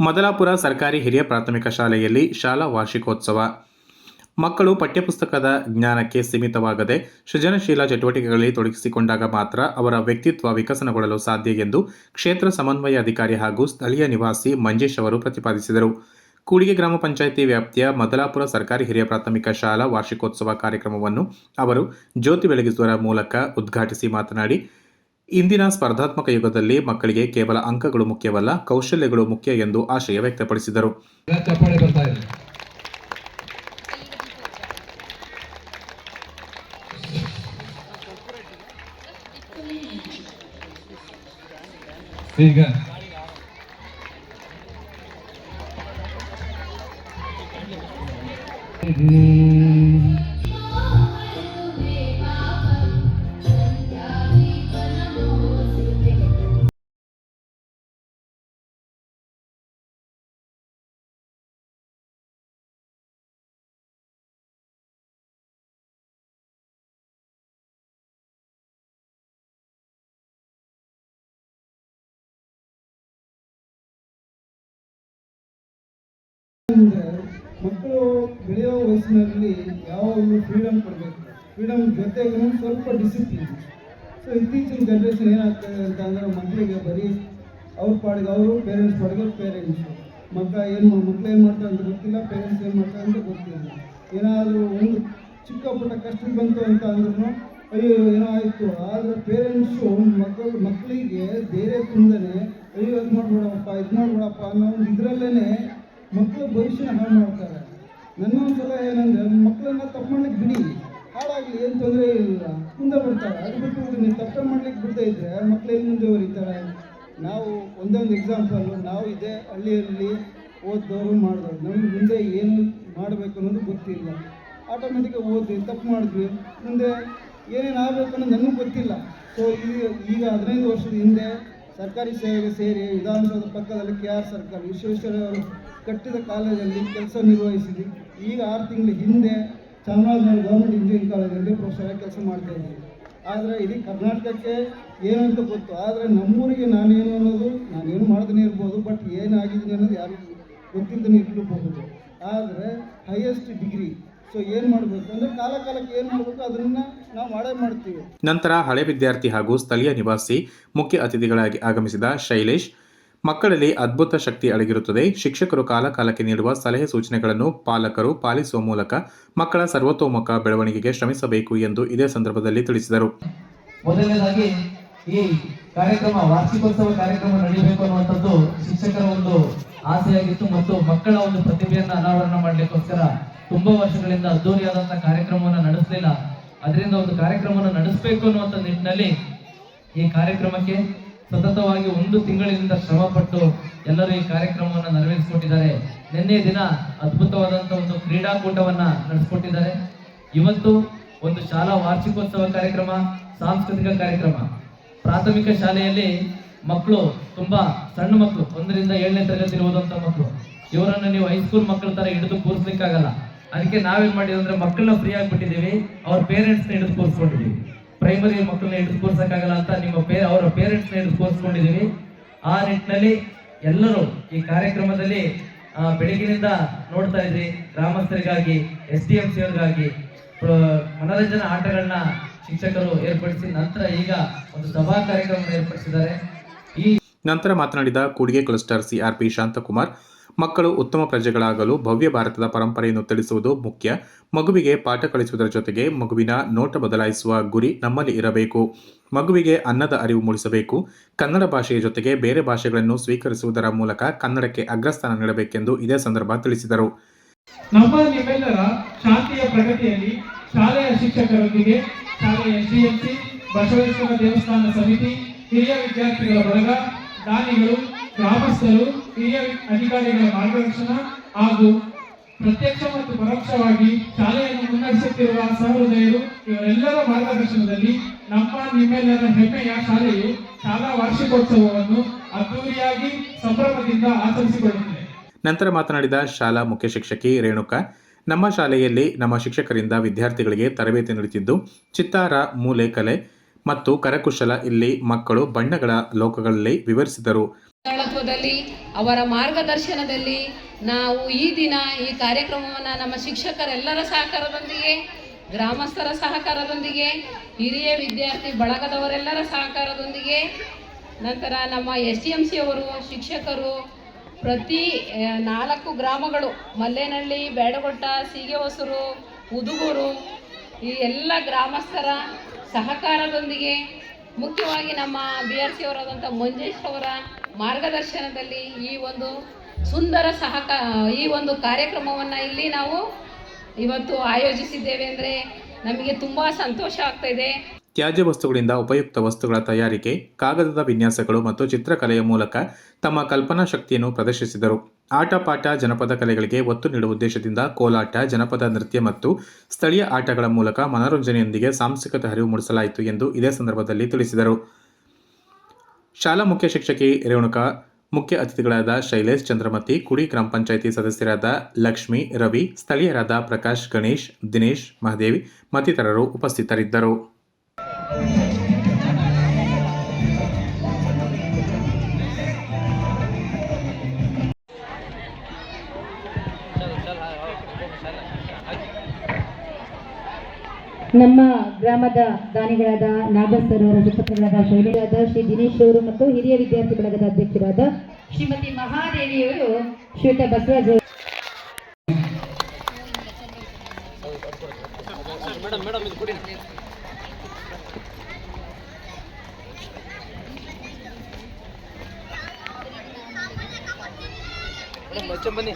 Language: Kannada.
ಮದಲಾಪುರ ಸರ್ಕಾರಿ ಹಿರಿಯ ಪ್ರಾಥಮಿಕ ಶಾಲೆಯಲ್ಲಿ ಶಾಲಾ ವಾರ್ಷಿಕೋತ್ಸವ. ಮಕ್ಕಳು ಪಠ್ಯಪುಸ್ತಕದ ಜ್ಞಾನಕ್ಕೆ ಸೀಮಿತವಾಗದೆ ಸೃಜನಶೀಲ ಚಟುವಟಿಕೆಗಳಲ್ಲಿ ತೊಡಗಿಸಿಕೊಂಡಾಗ ಮಾತ್ರ ಅವರ ವ್ಯಕ್ತಿತ್ವ ವಿಕಸನಗೊಳ್ಳಲು ಸಾಧ್ಯ ಎಂದು ಕ್ಷೇತ್ರ ಸಮನ್ವಯ ಅಧಿಕಾರಿ ಹಾಗೂ ಸ್ಥಳೀಯ ನಿವಾಸಿ ಮಂಜೇಶ್ ಅವರು ಪ್ರತಿಪಾದಿಸಿದರು. ಕೂಡಿಗೆ ಗ್ರಾಮ ಪಂಚಾಯಿತಿ ವ್ಯಾಪ್ತಿಯ ಮದಲಾಪುರ ಸರ್ಕಾರಿ ಹಿರಿಯ ಪ್ರಾಥಮಿಕ ಶಾಲಾ ವಾರ್ಷಿಕೋತ್ಸವ ಕಾರ್ಯಕ್ರಮವನ್ನು ಅವರು ಜ್ಯೋತಿ ಬೆಳಗಿಸುವ ಮೂಲಕ ಉದ್ಘಾಟಿಸಿ ಮಾತನಾಡಿ ಇಂದಿನ ಸ್ಪರ್ಧಾತ್ಮಕ ಯುಗದಲ್ಲಿ ಮಕ್ಕಳಿಗೆ ಕೇವಲ ಅಂಕಗಳು ಮುಖ್ಯವಲ್ಲ ಕೌಶಲ್ಯಗಳು ಮುಖ್ಯ ಎಂದು ಆಶಯ ವ್ಯಕ್ತಪಡಿಸಿದರು. ಅಂದ್ರೆ ಮಕ್ಕಳು ಬೆಳೆಯೋ ವಯಸ್ಸಿನಲ್ಲಿ ಯಾವಾಗಲೂ ಫ್ರೀಡಮ್ ಕೊಡಬೇಕು? ಫ್ರೀಡಮ್ ಜೊತೆಗೂ ಸ್ವಲ್ಪ ಡಿಸಿಪ್ಲಿನ್ ಸೊ ಇತ್ತೀಚಿನ ಜನ್ರೇಷನ್ ಏನಾಗ್ತದೆ ಅಂತ ಅಂದ್ರೆ ಮಕ್ಕಳಿಗೆ ಬರೀ ಅವ್ರ ಪಾಡಿಗೆ ಅವರು ಪೇರೆಂಟ್ಸ್ ಪಾಡಿಗೆ ಪೇರೆಂಟ್ಸು ಮಕ್ಕ ಏನು ಮಕ್ಕಳು ಏನು ಮಾಡ್ತಾರೆ ಅಂತ ಗೊತ್ತಿಲ್ಲ ಪೇರೆಂಟ್ಸ್ ಏನು ಮಾಡ್ತಾರೆ ಅಂತ ಗೊತ್ತಿಲ್ಲ. ಏನಾದರೂ ಒಂದು ಚಿಕ್ಕ ಪುಟ್ಟ ಕಷ್ಟ ಬಂತು ಅಂತ ಅಂದ್ರೂ ಅಯ್ಯೋ, ಏನೋ ಆಯಿತು. ಆದರೆ ಪೇರೆಂಟ್ಸು ಮಕ್ಕಳು ಮಕ್ಕಳಿಗೆ ಧೈರ್ಯ ತುಂಬದೇ, ಅಯ್ಯೋ ಅದು ಮಾಡ್ಬೇಡಪ್ಪ ಇದು ಮಾಡ್ಬೇಡಪ್ಪ ಅನ್ನೋ ಒಂದು ಇದರಲ್ಲೇ ಮಕ್ಕಳ ಭವಿಷ್ಯ ಹಾಳು ಮಾಡ್ತಾರೆ. ನನ್ನ ಒಂದು ಸಲ ಏನಂದ್ರೆ ಮಕ್ಕಳನ್ನ ತಪ್ಪು ಮಾಡ್ಲಿಕ್ಕೆ ಬಿಡಿ. ಹಾಳಾಗಲಿ ಏನು ತೊಂದರೆ ಇಲ್ಲ. ಮುಂದೆ ಬರ್ತಾರೆ. ಅದು ಬಿಟ್ಟು ನೀವು ತಪ್ಪು ಮಾಡ್ಲಿಕ್ಕೆ ಬಿಡ್ತಾ ಇದ್ರೆ ಮಕ್ಕಳು ಎಲ್ಲಿ ಮುಂದೆ ಬರೀತಾರೆ ನಾವು ಒಂದೊಂದು ಎಕ್ಸಾಂಪಲ್ ಎಕ್ಸಾಂಪಲ್ಲು ನಾವು ಇದೇ ಹಳ್ಳಿಯಲ್ಲಿ ಓದ್ದವರು ಮಾಡಿದವರು. ನಮ್ಗೆ ಮುಂದೆ ಏನು ಮಾಡಬೇಕು ಅನ್ನೋದು ಗೊತ್ತಿಲ್ಲ. ಆಟೋಮೆಟಿಕಾಗಿ ಓದ್ವಿ ತಪ್ಪು ಮಾಡಿದ್ವಿ. ಮುಂದೆ ಏನೇನು ಆಗಬೇಕು ಅನ್ನೋದು ನನಗೂ ಗೊತ್ತಿಲ್ಲ. ಸೊ ಈಗ ಈಗ ಹದಿನೈದು ವರ್ಷದ ಹಿಂದೆ ಸರ್ಕಾರಿ ಸೇವೆಗೆ ಸೇರಿ ವಿಧಾನಸೌಧ ಪಕ್ಕದಲ್ಲಿ ಕೆ ಆರ್ ಸರ್ಕಲ್, ವಿಶ್ವೇಶ್ವರಯ್ಯ ಅವರು ಕಟ್ಟಿದ ಕಾಲೇಜಲ್ಲಿ ಕೆಲಸ ನಿರ್ವಹಿಸಿದ್ವಿ. ಈಗ ಆರು ತಿಂಗಳ ಹಿಂದೆ ಚಾಮರಾಜನಗರ ಗೌರ್ಮೆಂಟ್ ಇಂಜಿನಿಯರಿಂಗ್ ಕಾಲೇಜಲ್ಲಿ ಪ್ರೊಫೆಸರ್ ಕೆಲಸ ಮಾಡ್ತಾ ಇದ್ದೀನಿ. ಆದರೆ ಇಡೀ ಕರ್ನಾಟಕಕ್ಕೆ ಏನಂತ ಗೊತ್ತು. ಆದರೆ ನಮ್ಮೂರಿಗೆ ನಾನೇನು ಅನ್ನೋದು, ನಾನೇನು ಮಾಡ್ದೇ ಇರ್ಬೋದು ಬಟ್ ಏನಾಗಿದ್ದೀನಿ ಅನ್ನೋದು ಯಾರಿಗೂ ಗೊತ್ತಿಲ್ಲದೇ ಇರಲೂಬಹುದು ಆದರೆ ಹೈಯೆಸ್ಟ್ ಡಿಗ್ರಿ ಸೊ ಏನು ಮಾಡಬೇಕು ಅಂದರೆ ಕಾಲ ಕಾಲಕ್ಕೆ ಏನು ಮಾಡಬೇಕು ಅದನ್ನು ನಾವು ಮಾಡೇ ಮಾಡ್ತೀವಿ. ನಂತರ ಹಳೆ ವಿದ್ಯಾರ್ಥಿ ಹಾಗೂ ಸ್ಥಳೀಯ ನಿವಾಸಿ ಮುಖ್ಯ ಅತಿಥಿಗಳಾಗಿ ಆಗಮಿಸಿದ ಶೈಲೇಶ್ ಮಕ್ಕಳಲ್ಲಿ ಅದ್ಭುತ ಶಕ್ತಿ ಅಡಗಿರುತ್ತದೆ. ಶಿಕ್ಷಕರು ಕಾಲಕಾಲಕ್ಕೆ ನೀಡುವ ಸಲಹೆ ಸೂಚನೆಗಳನ್ನು ಪಾಲಕರು ಪಾಲಿಸುವ ಮೂಲಕ ಮಕ್ಕಳ ಸರ್ವತೋಮುಖ ಬೆಳವಣಿಗೆಗೆ ಶ್ರಮಿಸಬೇಕು ಎಂದು ಇದೇ ಸಂದರ್ಭದಲ್ಲಿ ತಿಳಿಸಿದರು. ಮೊದಲನೇದಾಗಿ ಈ ಕಾರ್ಯಕ್ರಮ, ವಾರ್ಷಿಕೋತ್ಸವ ಕಾರ್ಯಕ್ರಮ ನಡೆಯಬೇಕು ಅನ್ನುವಂಥದ್ದು ಶಿಕ್ಷಕರ ಒಂದು ಆಸೆಯಾಗಿತ್ತು ಮತ್ತು ಮಕ್ಕಳ ಒಂದು ಪ್ರತಿಭೆಯನ್ನು ಅನಾವರಣ ಮಾಡ್ಲಿಕ್ಕೋಸ್ಕರ ತುಂಬಾ ವರ್ಷಗಳಿಂದ ಅದ್ದೂರಿಯಾದಂತಹ ಕಾರ್ಯಕ್ರಮವನ್ನು ನಡೆಸಲಿಲ್ಲ. ಅದರಿಂದ ಒಂದು ಕಾರ್ಯಕ್ರಮವನ್ನು ನಡೆಸಬೇಕು ಅನ್ನುವಂಥ ನಿಟ್ಟಿನಲ್ಲಿ ಈ ಕಾರ್ಯಕ್ರಮಕ್ಕೆ ಸತತವಾಗಿ ಒಂದು ತಿಂಗಳಿನಿಂದ ಶ್ರಮ ಪಟ್ಟು ಎಲ್ಲರೂ ಈ ಕಾರ್ಯಕ್ರಮವನ್ನು ನೆರವೇರಿಸಿಕೊಟ್ಟಿದ್ದಾರೆ. ನಿನ್ನೆ ದಿನ ಅದ್ಭುತವಾದಂಥ ಒಂದು ಕ್ರೀಡಾಕೂಟವನ್ನು ನಡೆಸಿಕೊಟ್ಟಿದ್ದಾರೆ. ಇವತ್ತು ಒಂದು ಶಾಲಾ ವಾರ್ಷಿಕೋತ್ಸವ ಕಾರ್ಯಕ್ರಮ, ಸಾಂಸ್ಕೃತಿಕ ಕಾರ್ಯಕ್ರಮ. ಪ್ರಾಥಮಿಕ ಶಾಲೆಯಲ್ಲಿ ಮಕ್ಕಳು ತುಂಬಾ ಸಣ್ಣ ಮಕ್ಕಳು, ಒಂದರಿಂದ ಏಳನೇ ತರಗತಿ ಇರುವುದಂತ ಮಕ್ಕಳು. ಇವರನ್ನು ನೀವು ಹೈಸ್ಕೂಲ್ ಮಕ್ಕಳ ತರ ಹಿಡಿದು ಕೂರಿಸ್ಲಿಕ್ಕಾಗಲ್ಲ. ಅದಕ್ಕೆ ನಾವೇನ್ ಮಾಡಿದ್ವಿ ಅಂದ್ರೆ ಮಕ್ಕಳನ್ನ ಫ್ರೀ ಆಗಿಬಿಟ್ಟಿದ್ದೀವಿ, ಅವ್ರ ಪೇರೆಂಟ್ಸ್ನ ಹಿಡಿದು ಕೂರಿಸ್ಕೊಂಡಿದೀವಿ ಪ್ರೈಮರಿ ಮಕ್ಕಳನ್ನ ಹಿಡಿದು ಅಂತ ನಿಮ್ಮ ಪೇ, ಅವರ ಪೇರೆಂಟ್ಸ್ನ ಹಿಡಿದು ಆ ನಿಟ್ಟಿನಲ್ಲಿ ಎಲ್ಲರೂ ಈ ಕಾರ್ಯಕ್ರಮದಲ್ಲಿ ಬೆಳಗಿನಿಂದ ನೋಡ್ತಾ ಇದ್ರಿ. ಗ್ರಾಮಸ್ಥರಿಗಾಗಿ, ಎಸ್ ಡಿ ಎಂ ಸಿ ಅವರಿಗಾಗಿ ಮನೋರಂಜನಾ ಆಟಗಳನ್ನ ಶಿಕ್ಷಕರು ಏರ್ಪಡಿಸಿ ನಂತರ ಈಗ ಒಂದು ಸಭಾ ಕಾರ್ಯಕ್ರಮ ಏರ್ಪಡಿಸಿದ್ದಾರೆ. ಈ ನಂತರ ಮಾತನಾಡಿದ ಕೂಡಿಗೆ ಕ್ಲಸ್ಟರ್ ಸಿಆರ್ಪಿ ಶಾಂತಕುಮಾರ್ ಮಕ್ಕಳು ಉತ್ತಮ ಪ್ರಜೆಗಳಾಗಲು ಭವ್ಯ ಭಾರತದ ಪರಂಪರೆಯನ್ನು ತಿಳಿಸುವುದು ಮುಖ್ಯ. ಮಗುವಿಗೆ ಪಾಠ ಕಲಿಸುವುದರ ಜೊತೆಗೆ ಮಗುವಿನ ನೋಟ ಬದಲಾಯಿಸುವ ಗುರಿ ನಮ್ಮಲ್ಲಿ ಇರಬೇಕು. ಮಗುವಿಗೆ ಅನ್ನದ ಅರಿವು ಮೂಡಿಸಬೇಕು. ಕನ್ನಡ ಭಾಷೆಯ ಜೊತೆಗೆ ಬೇರೆ ಭಾಷೆಗಳನ್ನು ಸ್ವೀಕರಿಸುವುದರ ಮೂಲಕ ಕನ್ನಡಕ್ಕೆ ಅಗ್ರಸ್ಥಾನ ನೀಡಬೇಕೆಂದು ಇದೇ ಸಂದರ್ಭ ತಿಳಿಸಿದರು. ನಮ್ಮ ಶಾಂತಿಯ ಪ್ರಗತಿಯಲ್ಲಿ ಶಾಲೆಯ ಶಿಕ್ಷಕರೊಂದಿಗೆ ಶಾಲೆಯ ಬಸವೇಶ್ವರ ದೇವಸ್ಥಾನ ಸಮಿತಿ, ಹಿರಿಯ ವಿದ್ಯಾರ್ಥಿಗಳ ಬಳಗ, ದಾನಿಗಳು, ಗ್ರಾಮಸ್ಥರು ಹಿರಿಯ ಅಧಿಕಾರಿಗಳ ಮಾರ್ಗದರ್ಶನ ಹಾಗೂ ಪ್ರತ್ಯಕ್ಷ ಮತ್ತು ಪರೋಕ್ಷವಾಗಿ ಶಾಲೆಯನ್ನು ಮುನ್ನಡೆಸುತ್ತಿರುವ ಸಹೃದಯರು ಇವರೆಲ್ಲರ ಮಾರ್ಗದರ್ಶನದಲ್ಲಿ ನಮ್ಮ ನಿಮ್ಮೆಲ್ಲರ ಹೆಮ್ಮೆಯ ಶಾಲೆಯು ಶಾಲಾ ವಾರ್ಷಿಕೋತ್ಸವವನ್ನು ಅದ್ದೂರಿಯಾಗಿ ಸಂಭ್ರಮದಿಂದ ಆಚರಿಸಿಕೊಳ್ಳುತ್ತಿದೆ. ನಂತರ ಮಾತನಾಡಿದ ಶಾಲಾ ಮುಖ್ಯ ಶಿಕ್ಷಕಿ ರೇಣುಕಾ, ನಮ್ಮ ಶಾಲೆಯಲ್ಲಿ ನಮ್ಮ ಶಿಕ್ಷಕರಿಂದ ವಿದ್ಯಾರ್ಥಿಗಳಿಗೆ ತರಬೇತಿ ನೀಡುತ್ತಿದ್ದು, ಚಿತ್ತಾರ ಮೂಲೆ ಕಲೆ ಮತ್ತು ಕರಕುಶಲ ಇಲ್ಲಿ ಮಕ್ಕಳು ಬಣ್ಣಗಳ ಲೋಕಗಳಲ್ಲಿ ವಿವರಿಸಿದರು. ಸ್ಥಳತ್ವದಲ್ಲಿ ಅವರ ಮಾರ್ಗದರ್ಶನದಲ್ಲಿ ನಾವು ಈ ದಿನ ಈ ಕಾರ್ಯಕ್ರಮವನ್ನು ನಮ್ಮ ಶಿಕ್ಷಕರೆಲ್ಲರ ಸಹಕಾರದೊಂದಿಗೆ, ಗ್ರಾಮಸ್ಥರ ಸಹಕಾರದೊಂದಿಗೆ, ಹಿರಿಯ ವಿದ್ಯಾರ್ಥಿ ಬಳಗದವರೆಲ್ಲರ ಸಹಕಾರದೊಂದಿಗೆ, ನಂತರ ನಮ್ಮ ಎಸ್ ಡಿ ಎಂ ಸಿ ಅವರು, ಶಿಕ್ಷಕರು, ಪ್ರತಿ ನಾಲ್ಕು ಗ್ರಾಮಗಳು, ಮಲ್ಲೇನಹಳ್ಳಿ, ಬೇಡಗೊಟ್ಟ ಸೀಗೆ ಹೊಸರು ಉದುಗೂರು, ಈ ಎಲ್ಲ ಗ್ರಾಮಸ್ಥರ ಸಹಕಾರದೊಂದಿಗೆ ಮುಖ್ಯವಾಗಿ ನಮ್ಮ ಬಿ ಆರ್ ಸಿ ಅವರಾದಂಥ ಮಂಜೇಶ್ ಅವರ ಮಾರ್ಗದರ್ಶನದಲ್ಲಿ ಈ ಒಂದು ಸುಂದರ ಸಹಕ, ಈ ಒಂದು ಕಾರ್ಯಕ್ರಮವನ್ನು ಇಲ್ಲಿ ನಾವು ಇವತ್ತು ಆಯೋಜಿಸಿದ್ದೇವೆ ಅಂದರೆ ನಮಗೆ ತುಂಬ ಸಂತೋಷ ಆಗ್ತಾ ಇದೆ. ತ್ಯಾಜ್ಯ ವಸ್ತುಗಳಿಂದ ಉಪಯುಕ್ತ ವಸ್ತುಗಳ ತಯಾರಿಕೆ, ಕಾಗದದ ವಿನ್ಯಾಸಗಳು ಮತ್ತು ಚಿತ್ರಕಲೆಯ ಮೂಲಕ ತಮ್ಮ ಕಲ್ಪನಾ ಶಕ್ತಿಯನ್ನು ಪ್ರದರ್ಶಿಸಿದರು. ಆಟ ಪಾಠ ಜನಪದ ಕಲೆಗಳಿಗೆ ಒತ್ತು ನೀಡುವ ಉದ್ದೇಶದಿಂದ ಕೋಲಾಟ, ಜನಪದ ನೃತ್ಯ ಮತ್ತು ಸ್ಥಳೀಯ ಆಟಗಳ ಮೂಲಕ ಮನೋರಂಜನೆಯೊಂದಿಗೆ ಸಾಂಸ್ಕೃತಿಕ ಅರಿವು ಮೂಡಿಸಲಾಯಿತು ಎಂದು ಇದೇ ಸಂದರ್ಭದಲ್ಲಿ ತಿಳಿಸಿದರು. ಶಾಲಾ ಮುಖ್ಯ ಶಿಕ್ಷಕಿ ರೇಣುಕ, ಮುಖ್ಯ ಅತಿಥಿಗಳಾದ ಶೈಲೇಶ್ ಚಂದ್ರಮತಿ, ಕುಡಿ ಗ್ರಾಮ ಪಂಚಾಯಿತಿ ಸದಸ್ಯರಾದ ಲಕ್ಷ್ಮಿ, ರವಿ, ಸ್ಥಳೀಯರಾದ ಪ್ರಕಾಶ್, ಗಣೇಶ್, ದಿನೇಶ್, ಮಹದೇವಿ ಮತ್ತಿತರರು ಉಪಸ್ಥಿತರಿದ್ದರು. ನಮ್ಮ ಗ್ರಾಮದ ದಾನಿಗಳಾದ ನಾಗಸರ್ ಅವರ ಸುಪುತ್ರರಾದ ಶೈಲಿಯಾದ ಶ್ರೀ ದಿನೇಶ್ ಅವರು ಮತ್ತು ಹಿರಿಯ ವಿದ್ಯಾರ್ಥಿ ಬಳಗದ ಅಧ್ಯಕ್ಷರಾದ ಶ್ರೀಮತಿ ಮಹಾದೇವಿಯವರು ಶ್ವೇತ ಬಸವರಾಜ್ ಬನ್ನಿ.